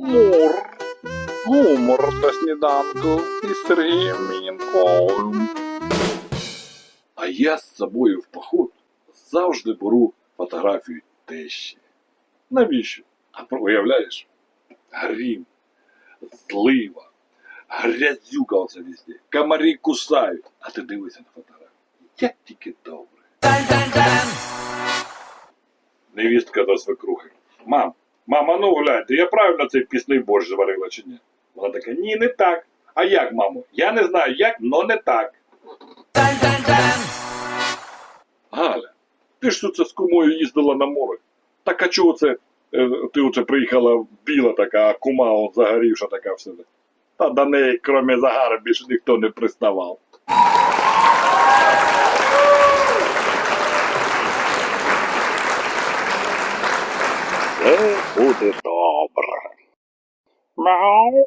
Мур. Гумор на сніданку із Сергієм Мінковим. А я з собою в поход завжди беру фотографію тещі. Навіщо? А уявляєш? Грім, злива, грязюка оце везде, комарі кусають, а ти дивишся на фотографію. Як тільки добре. Невістка до свекрухи. Мам, мама, ну гляньте, я правильно цей пісний борщ зварила чи ні? Вона така, ні, не так. А як, мамо? Я не знаю як, но не так. Галя, ти ж тут з кумою їздила на море. Так а чого це е, ти оце приїхала біла така, а кума он загорівша така все. Та до неї, крім загара, більше ніхто не приставав. Все буде добре. Мяу.